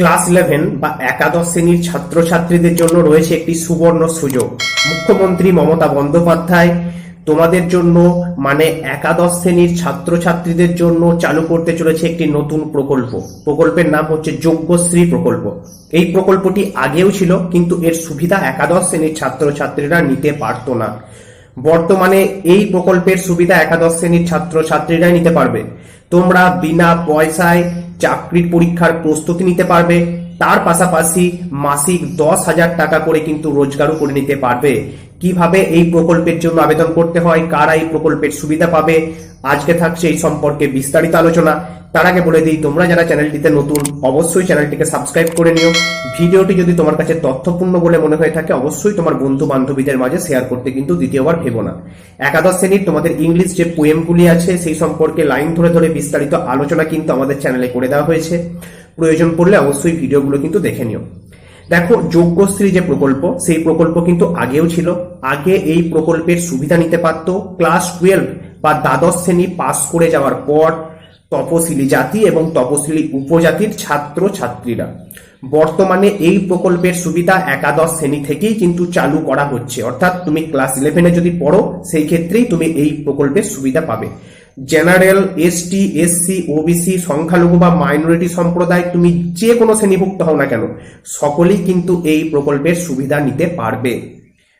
Class eleven বা একাদশ শ্রেণির ছাত্রছাত্রীদের জন্য রয়েছে একটি সুবর্ণ সুযোগ। মুখ্যমন্ত্রী মমতা বন্দ্যোপাধ্যায়, তোমাদের জন্য মানে একাদশ শ্রেণির ছাত্রছাত্রীদের জন্য চালু করতে চলেছে একটি নতুন প্রকল্প। প্রকল্পের নাম হচ্ছে যোগ্যশ্রী প্রকল্প। এই প্রকল্পটি আগেও ছিল, কিন্তু এর সুবিধা একাদশ শ্রেণির ছাত্রছাত্রীরা নিতে পারতো না। বর্তমানে এই প্রকল্পের সুবিধা একাদশ শ্রেণির ছাত্রছাত্রীরাই নিতে পারবে। তোমরা বিনা পয়সায় চাকরির পরীক্ষার প্রস্তুতি নিতে পারবে। তার পাশাপাশি মাসিক দশ হাজার টাকা করে কিন্তু রোজগারও করে নিতে পারবে। কীভাবে এই প্রকল্পের জন্য আবেদন করতে হয়, কারা এই প্রকল্পের সুবিধা পাবে, আজকে থাকছে এই সম্পর্কে বিস্তারিত আলোচনা। তার আগে বলে দিই, তোমরা যারা চ্যানেলটিতে নতুন, অবশ্যই চ্যানেলটিকে সাবস্ক্রাইব করে নিও। ভিডিওটি যদি তোমার কাছে তথ্যপূর্ণ বলে মনে হয়ে থাকে, অবশ্যই তোমার বন্ধু বান্ধবীদের মাঝে শেয়ার করতে কিন্তু দ্বিতীয়বার ভেবো না। একাদশ শ্রেণির তোমাদের ইংলিশ যে পোয়েমগুলি আছে, সেই সম্পর্কে লাইন ধরে ধরে বিস্তারিত আলোচনা কিন্তু আমাদের চ্যানেলে করে দেওয়া হয়েছে। প্রয়োজন পড়লে অবশ্যই ভিডিওগুলো কিন্তু দেখে নিও। দেখো যোগ্যশ্রী যে প্রকল্প, সেই প্রকল্প কিন্তু আগেও ছিল। আগে এই প্রকল্পের সুবিধা নিতে পারত। ক্লাস টুয়েলভ বা দ্বাদশ শ্রেণি পাস করে যাওয়ার পর তপশিলি জাতি এবং তপশিলি উপজাতির ছাত্র ছাত্রীরা বর্তমানে এই প্রকল্পের সুবিধা একাদশ শ্রেণি থেকেই কিন্তু চালু করা হচ্ছে। অর্থাৎ তুমি ক্লাস ইলেভেনে যদি পড়ো, সেই ক্ষেত্রেই তুমি এই প্রকল্পের সুবিধা পাবে। জেনারেল এসটি এসসি ওবিসি সংখ্যালঘু বা মাইনরিটি সম্প্রদায়, তুমি যে কোনো শ্রেণীভুক্ত হও না কেন, সকলেই কিন্তু এই প্রকল্পের সুবিধা নিতে পারবে।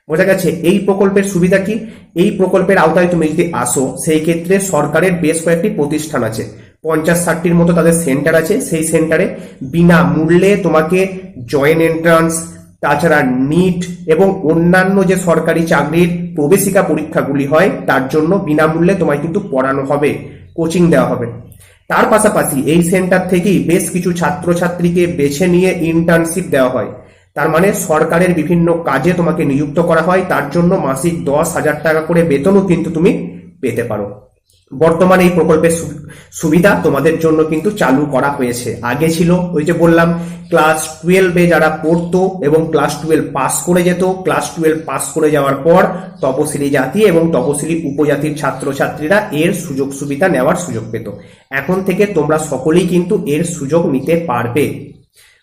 বোঝা গেছে, এই প্রকল্পের সুবিধা কি? এই প্রকল্পের আওতায় তুমি যদি আসো, সেই ক্ষেত্রে সরকারের বেশ কয়েকটি প্রতিষ্ঠান আছে। পঞ্চাশ ষাটটির মতো তাদের সেন্টার আছে। সেই সেন্টারে বিনা মূল্যে তোমাকে জয়েন্ট এন্ট্রান্স তাছাড়া নিট এবং অন্যান্য যে সরকারি চাকরির প্রবেশিকা পরীক্ষাগুলি হয়, তার জন্য বিনামূল্যে তোমায় কিন্তু পড়ানো হবে কোচিং দেওয়া হবে। তার পাশাপাশি এই সেন্টার থেকেই বেশ কিছু ছাত্রছাত্রীকে বেছে নিয়ে ইন্টার্নশিপ দেওয়া হয়। তার মানে সরকারের বিভিন্ন কাজে তোমাকে নিযুক্ত করা হয়, তার জন্য মাসিক দশ হাজার টাকা করে বেতনও কিন্তু তুমি পেতে পারো। বর্তমানে এই প্রকল্পের সুবিধা তোমাদের জন্য কিন্তু চালু করা হয়েছে। আগে ছিল ওই যে বললাম ক্লাস টুয়েলভে যারা পড়তো এবং ক্লাস টুয়েলভ পাস করে যেত ক্লাস টুয়েলভ পাস করে যাওয়ার পর তপশিলি জাতি এবং তপশিলি উপজাতির ছাত্রছাত্রীরা এর সুযোগ সুবিধা নেওয়ার সুযোগ পেত। এখন থেকে তোমরা সকলেই কিন্তু এর সুযোগ নিতে পারবে।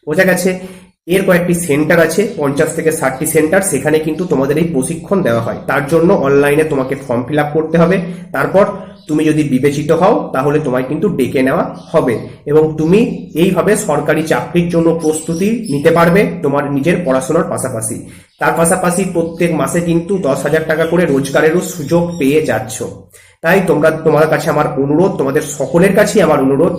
বোঝা গেছে? এর কয়েকটি সেন্টার আছে, পঞ্চাশ থেকে ষাটটি সেন্টার, সেখানে কিন্তু তোমাদের এই প্রশিক্ষণ দেওয়া হয়। তার জন্য অনলাইনে তোমাকে ফর্ম ফিল করতে হবে। তারপর তুমি যদি বিবেচিত হও, তাহলে তোমায় কিন্তু ডেকে নেওয়া হবে। এবং তুমি এইভাবে সরকারি চাকরির জন্য প্রস্তুতি নিতে পারবে তোমার নিজের পড়াশোনার পাশাপাশি। তার পাশাপাশি প্রত্যেক মাসে কিন্তু দশ হাজার টাকা করে রোজগারেরও সুযোগ পেয়ে যাচ্ছ। তাই তোমরা, তোমার কাছে আমার অনুরোধ, তোমাদের সকলের কাছেই আমার অনুরোধ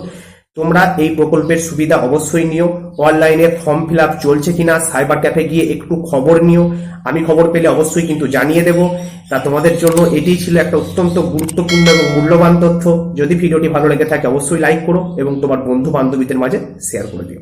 তোমরা এই প্রকল্পের সুবিধা অবশ্যই নিও। অনলাইনে ফর্ম ফিল আপ চলছে কিনা, সাইবার ক্যাফে গিয়ে একটু খবর নিও। আমি খবর পেলে অবশ্যই কিন্তু জানিয়ে দেব। তা তোমাদের জন্য এটি ছিল একটা অত্যন্ত গুরুত্বপূর্ণ এবং মূল্যবান তথ্য। যদি ভিডিওটি ভালো লেগে থাকে, অবশ্যই লাইক করো এবং তোমার বন্ধু বান্ধবীদের মাঝে শেয়ার করে দিও।